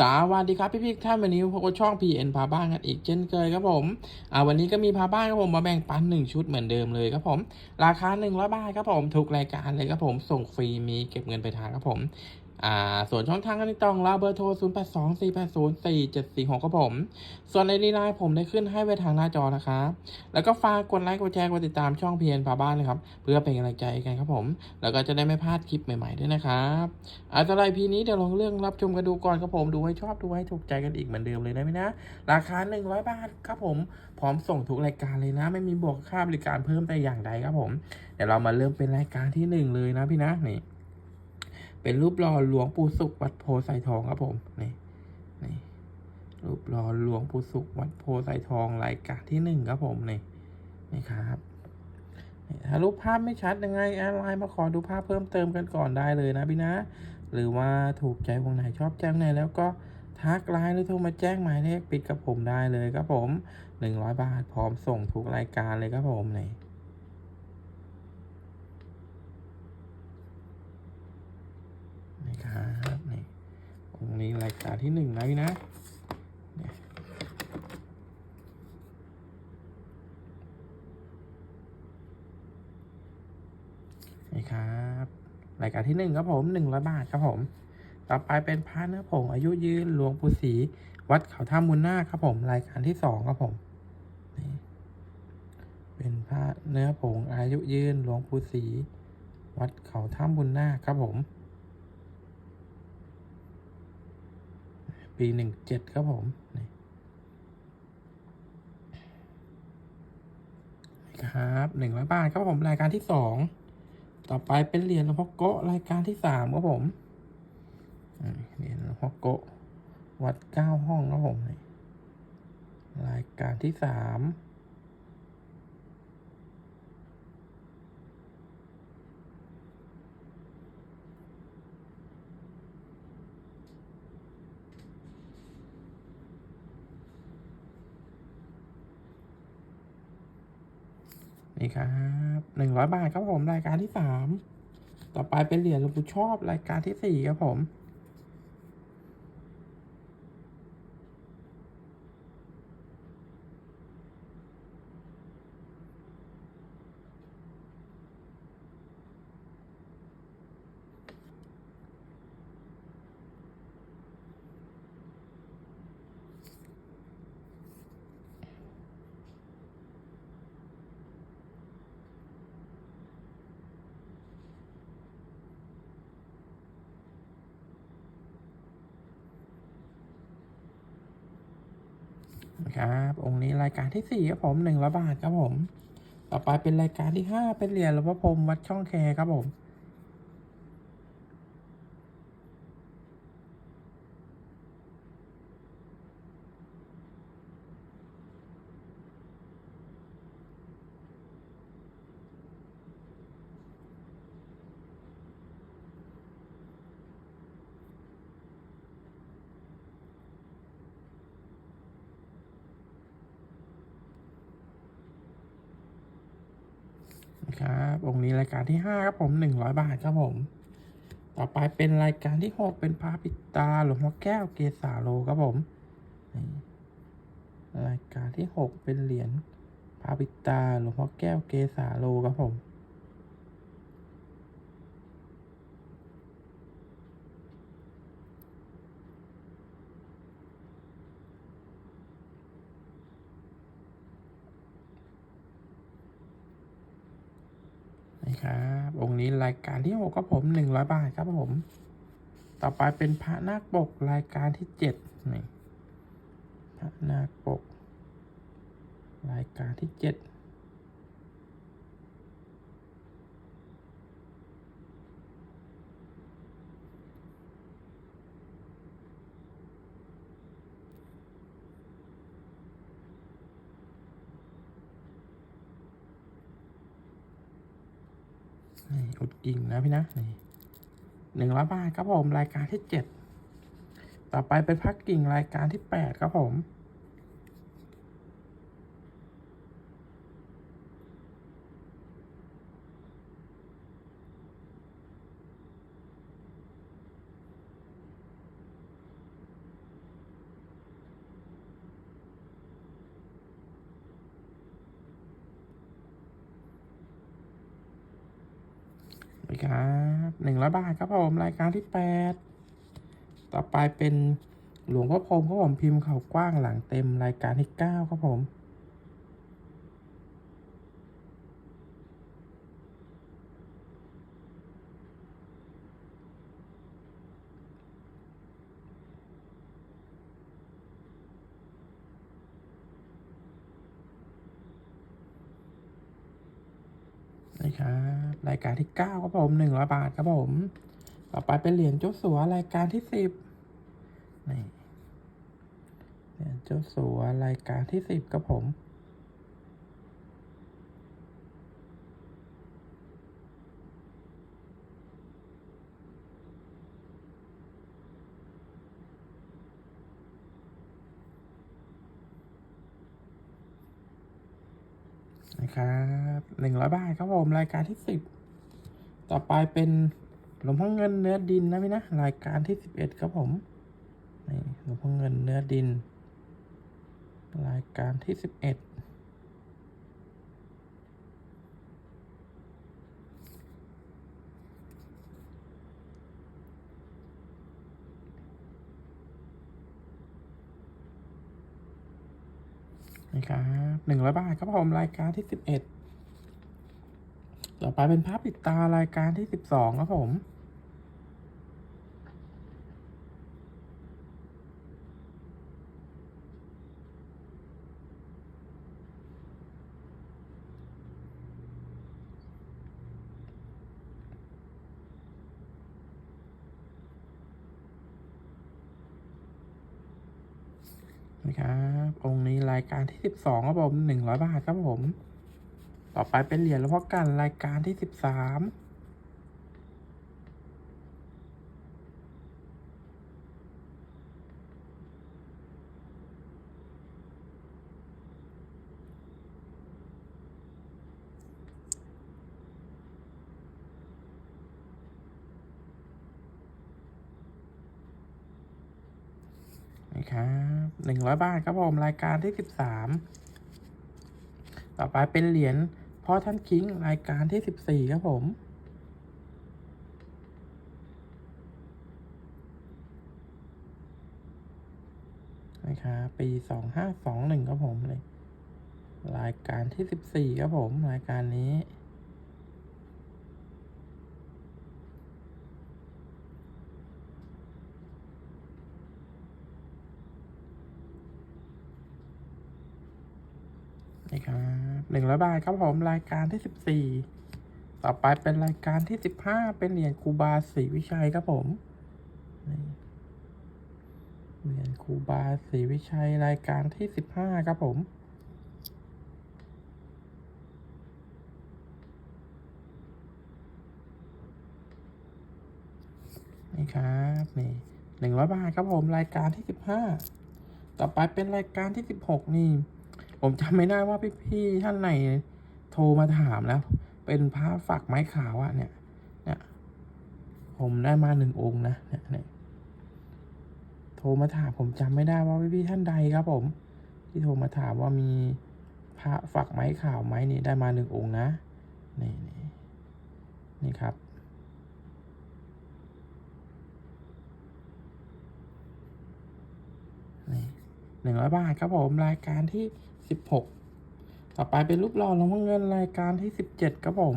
สวัสดีครับพี่พี่ท่านวันนี้พบกับช่อง PN พาบ้านกันอีกเช่นเคยครับผมอ่าวันนี้ก็มีพาบ้านครับผมมาแบ่งปันหนึ่งชุดเหมือนเดิมเลยครับผม ราคาหนึ่งร้อยบาทครับผมทุกรายการเลยครับผมส่งฟรีมีเก็บเงินไปทางครับผม อ่าส่วนช่องทางการติดต่อเราเบอร์โทร 0 8 2 4 8 0 4 7 4 6ครับผม ส่วนในลีไลน์ผมได้ขึ้นให้ไว้ทางหน้าจอนะครับ แล้วก็ฝากกดไลค์ กดแชร์ กดติดตามช่อง PN พาบ้านนะครับ เพื่อเป็นกำลังใจกันครับผม แล้วก็จะได้ไม่พลาดคลิปใหม่ๆด้วยนะครับอาสำหรับพีนี้เดี๋ยวลองเรื่องรับชมกันดูก่อนครับผมดูให้ชอบดูให้ถูกใจกันอีกเหมือนเดิมเลยนะพี่นะ ราคา 100 บาทครับผม พร้อมส่งทุกรายการเลยนะ ไม่มีบวกค่าบริการเพิ่มแต่อย่างใดครับผม เดี๋ยวเรามาเริ่มเป็นรายการที่หนึ่งเลยนะพี่นะนี่ เป็นรูปหล่อหลวงปู่สุขวัดโพไซทองครับผมนี่นี่รูปหล่อหลวงปู่สุขวัดโพไซทองรายการที่หนึ่งครับผมนี่นี่ครับถ้ารูปภาพไม่ชัดยังไงแอดไลน์มาขอดูภาพเพิ่มเติมกันก่อนได้เลยนะพี่นะ หรือว่าถูกใจวงไหนชอบแจ้งไหนแล้วก็ทักไลน์หรือโทรมาแจ้งหมายเลขปิดกับผมได้เลยครับผมหนึ่งร้อยบาทพร้อมส่งทุกรายการเลยครับผมนี่ครับนี่องค์ นี้รายการที่หนึ่งนะพี่นะนี่ครับรายการที่หนึ่งครับผมหนึ่งร้อยบาทครับผม ต่อไปเป็นพระเนื้อผงอายุยืนหลวงปู่ศรีวัดเขาท่ามุนนาครับผม รายการที่สองครับผมนี่เป็นพระเนื้อผงอายุยืนหลวงปู่ศรีวัดเขาท่ามุนนาครับผม ปีหนึ่งเจ็ดครับผมนี่ครับหนึ่งร้อยบาทครับผมรายการที่สองต่อไปเป็นเหรียญหลวงพ่อโกะรายการที่สามครับผมเหรียญหลวงพ่อโกะวัดเก้าห้องครับผมนี่รายการที่สาม นี่ครับหนึ่งร้อยบาทครับผมรายการที่สามต่อไปเป็นเหรียญหลวงปู่ชอบรายการที่สี่ครับผม นะครับ องค์นี้รายการที่สี่ครับผมหนึ่งร้อยบาทครับผม ต่อไปเป็นรายการที่ห้าเป็นเหรียญหลวงพ่อพรมวัดช่องแคครับผม นะครับ องค์นี้รายการที่ห้าครับผมหนึ่งร้อยบาทครับผม ต่อไปเป็นรายการที่หกเป็นพระปิตาหลวงพ่อแก้วเกษาโลครับผม รายการที่หกเป็นเหรียญพระปิตาหลวงพ่อแก้วเกษาโลครับผม นี่ครับองค์นี้รายการที่หกครับผมหนึ่งร้อยบาทครับผม ต่อไปเป็นพระนาคปกรายการที่เจ็ดนี่พระนาคปก รายการที่เจ็ด นี่อุดกิ่งนะพี่นะนี่หนึ่งร้อยบาทครับผมรายการที่เจ็ดต่อไปเป็นพักกิ่งรายการที่แปดครับผม นี่ครับหนึ่งร้อยบาทครับผมรายการที่แปดต่อไปเป็นหลวงพ่อพรมครับผมพิมพ์เขากว้างหลังเต็มรายการที่เก้าครับผม นี่ครับรายการที่เก้าครับผมหนึ่งร้อยบาทครับผม ต่อไปเป็นเหรียญเจ้าสัวรายการที่สิบนี่เหรียญเจ้าสัวรายการที่สิบครับผม นะครับหนึ่งร้อยบาทครับผมรายการที่สิบต่อไปเป็นหลวงพ่อเงินเนื้อดินนะพี่นะรายการที่สิบเอ็ดครับผมนี่หลวงพ่อเงินเนื้อดิน รายการที่สิบเอ็ด นะครับหนึ่งร้อยบาทครับผมรายการที่สิบเอ็ดต่อไปเป็นภาพปิดตารายการที่สิบสองครับผม องค์ในรายการที่ 12ครับผม100 บาทครับผม ต่อไปเป็นเหรียญแล้วพอกันรายการที่ 13 ร้อยบาทครับผมรายการที่สิบสามต่อไปเป็นเหรียญพ่อท่านคิงรายการที่สิบสี่ครับผมนะครับปีสองห้าสองหนึ่งครับผมเลยรายการที่สิบสี่ครับผม รายการนี้ นี่ ครับหนึ่งร้อยบาทครับผมรายการที่สิบสี่ต่อไปเป็นรายการที่สิบห้าเป็นเหรียญครูบาศรีวิชัยครับผมเหรียญครูบาศรีวิชัยรายการที่สิบห้าครับผมนี่ครับนี่หนึ่งร้อยบาทครับผมรายการที่สิบห้าต่อไปเป็นรายการที่สิบหกนี่ ผมจำไม่ได้ว่าพี่ๆท่านไหนโทรมาถามแล้ว เป็นพระฝักไม้ขาวอะเนี่ยเนี่ยผมได้มาหนึ่งองค์นะเนี่ยเนี่ยโทรมาถามผมจำไม่ได้ว่าพี่ๆท่านใดครับ ผม ที่โทรมาถามว่ามีพระฝักไม้ขาวไหมนี่ได้มาหนึ่งองค์นะนี่นี่นี่ครับหนึ่งร้อยบาทครับผมรายการที่ สิบหกต่อไปเป็นรูปหล่อหลวงพ่อเงินรายการที่สิบเจ็ดครับผม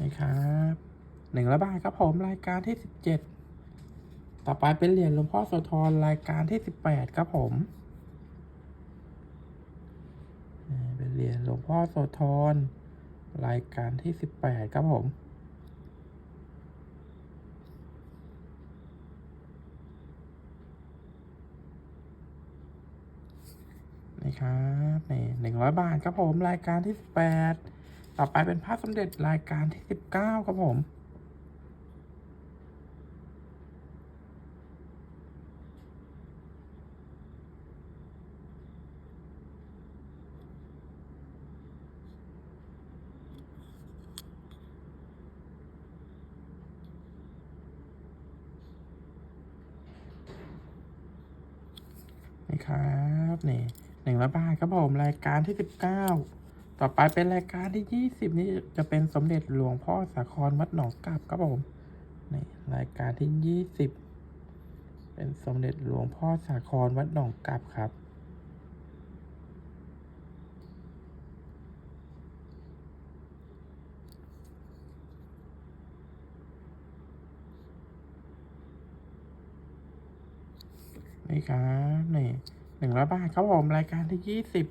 นี่ครับหนึ่งร้อยบาทครับผมรายการที่สิบเจ็ดต่อไปเป็นเหรียญหลวงพ่อโสธรรายการที่สิบแปดครับผม นี่เป็นเหรียญหลวง พ่อโสธรรายการที่สิบแปดครับผมนี่ครับนี่หนึ่งร้อยบาทครับผมรายการที่สิบแปดต่อไปเป็นพระสมเด็จรายการที่สิบเก้าครับผม นี่ครับนี่หนึ่งร้อยบาทครับผมรายการที่สิบเก้าต่อไปเป็นรายการที่ยี่สิบนี่จะเป็นสมเด็จหลวงพ่อสาครวัดหนองกลับครับผมนี่รายการที่ยี่สิบเป็นสมเด็จหลวงพ่อสาครวัดหนองกลับครับ นี่ครับนี่หนึ่งร้อยบาทครับผมรายการที่ยี่สิบ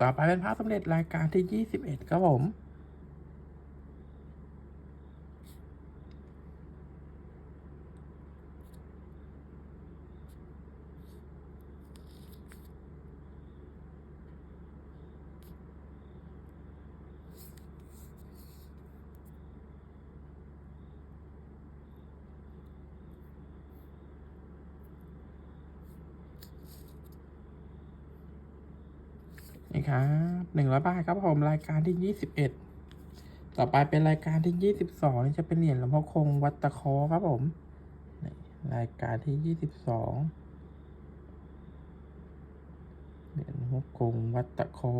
ต่อไปเป็นพระสมเด็จรายการที่ยี่สิบเอ็ดครับผม นี่ครับหนึ่งร้อยบาทครับผมรายการที่ยี่สิบเอ็ดต่อไปเป็นรายการที่ยี่สิบสองจะเป็นเหรียญหลวงพ่อคงวัดตะคอครับผมรายการที่ยี่สิบสองเหรียญหลวงพ่อคงวัดตะคอ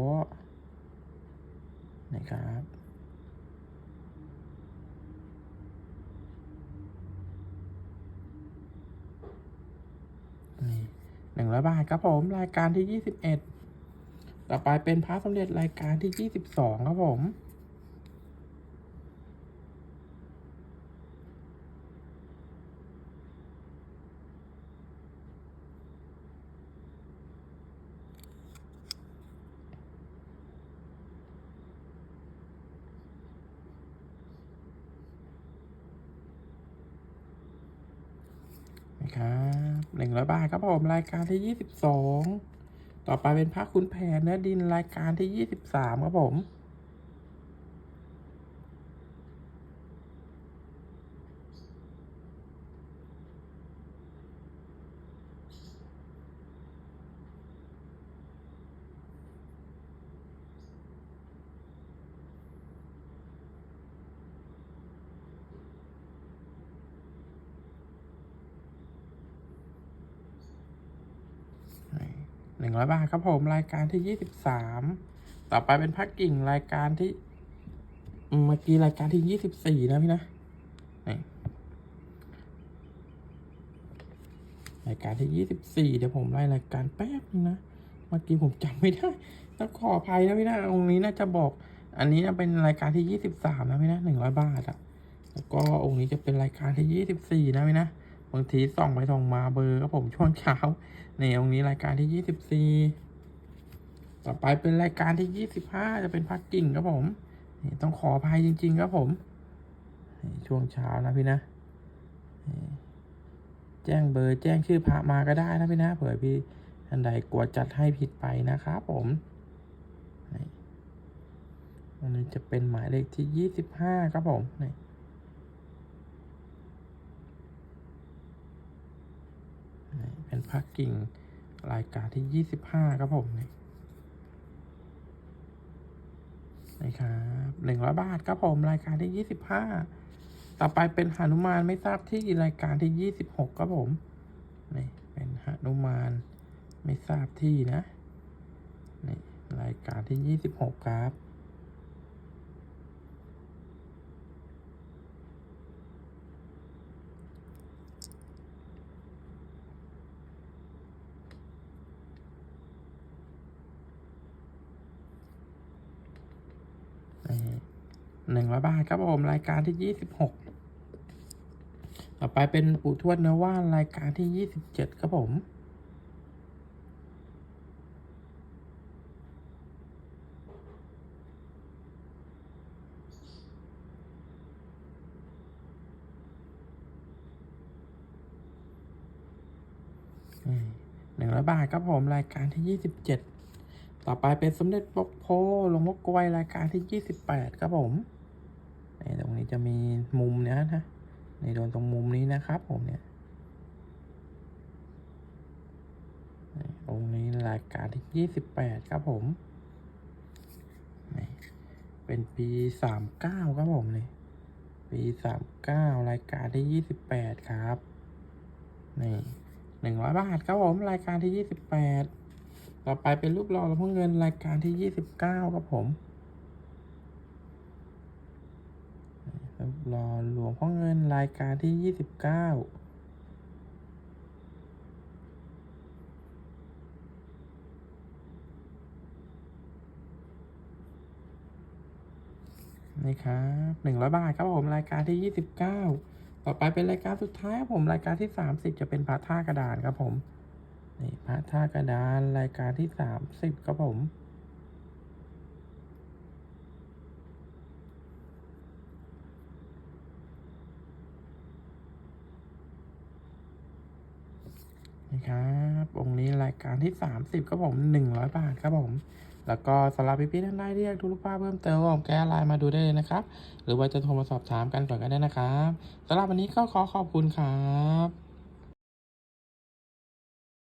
นี่ครับนี่หนึ่งร้อยบาทครับผม รายการที่ยี่สิบเอ็ด ต่อไปเป็นพระสมเด็จรายการที่ยี่สิบสองครับผมนะครับหนึ่งร้อยบาทครับผม รายการที่ยี่สิบสอง ต่อไปเป็นพระคุณแผนเนื้อดินรายการที่ยี่สิบสามครับผม หนึ่งร้อยบาทครับผมรายการที่ยี่สิบสามต่อไปเป็นพักกิ่งรายการที่เมื่อกี้รายการที่ยี่สิบสี่นะพี่นะรายการที่ยี่สิบสี่เดี๋ยวผมไล่รายการแป๊บนึงนะ เมื่อกี้ผมจำไม่ได้ต้องขออภัยนะพี่นะองนี้น่าจะบอก อันนี้นะเป็นรายการที่ยี่สิบสามนะพี่นะหนึ่งร้อยบาทอะแล้วก็องค์นี้จะเป็นรายการที่ยี่สิบสี่นะพี่นะ บางทีส่องไปส่องมาเบอร์ก็ผมช่วงเช้า ในตรงนี้รายการที่ยี่สิบสี่ต่อไปเป็นรายการที่ยี่สิบห้าจะเป็นพักกิ่งครับผมต้องขออภัยจริง ๆ ครับผม ช่วงเช้านะพี่นะ แจ้งเบอร์แจ้งชื่อพระมาก็ได้นะพี่นะเผื่อพี่ท่านใดกลัวจัดให้ผิดไปนะครับผมนี่อันนี้จะเป็นหมายเลขที่ยี่สิบห้าครับผมนี่ พักกิ่งรายการที่ยี่สิบห้าครับผมนี่นี่ครับหนึ่งร้อยบาทครับผมรายการที่ยี่สิบห้าต่อไปเป็นหนุมานไม่ทราบที่รายการที่ยี่สิบหกครับผมนี่เป็นหนุมานไม่ทราบที่นะนี่รายการที่ยี่สิบหกครับ หนึ่งร้อยบาทครับผมรายการที่ยี่สิบหกต่อไปเป็นปู่ทวดเนื้อว่านรายการที่ยี่สิบเจ็ดครับผมหนึ่งร้อยบาทครับผมรายการที่ยี่สิบเจ็ดต่อไปเป็นสมเด็จปกโพหลวงพ่อกลวยรายการที่ยี่สิบแปดครับผม จะมีมุมเนี้ยนะในโดนตรงมุมนี้นะครับผมเนี่ยนี่ตรงนี้รายการที่ยี่สิบแปดครับผมเป็นปีสามเก้าครับผมนี่ปีสามเก้ารายการที่ยี่สิบแปดครับนี่หนึ่งร้อยบาทครับผมรายการที่ยี่สิบแปดต่อไปเป็นรูปหล่อหลวงพ่อเงินรายการที่ยี่สิบเก้าครับผมรูป หล่อหลวงพ่อเงินรายการที่ยี่สิบเก้านี่ครับหนึ่งร้อยบาทครับผมรายการที่ยี่สิบเก้าต่อไปเป็นรายการสุดท้ายครับผมรายการที่สามสิบจะเป็นพระท่ากระดานครับผม นี่พระท่ากระดานรายการที่สามสิบครับผม ครับองค์นี้รายการที่สามสิบครับผมหนึ่งร้อยบาทครับผม แล้วก็สำหรับพี่ๆท่านใดที่อยากดูรูปภาพเพิ่มเติมผมแก้ไลน์มาดูได้เลยนะครับ หรือว่าจะโทรมาสอบถามกันก่อนก็ได้นะครับสำหรับวันนี้ก็ขอขอบคุณครับ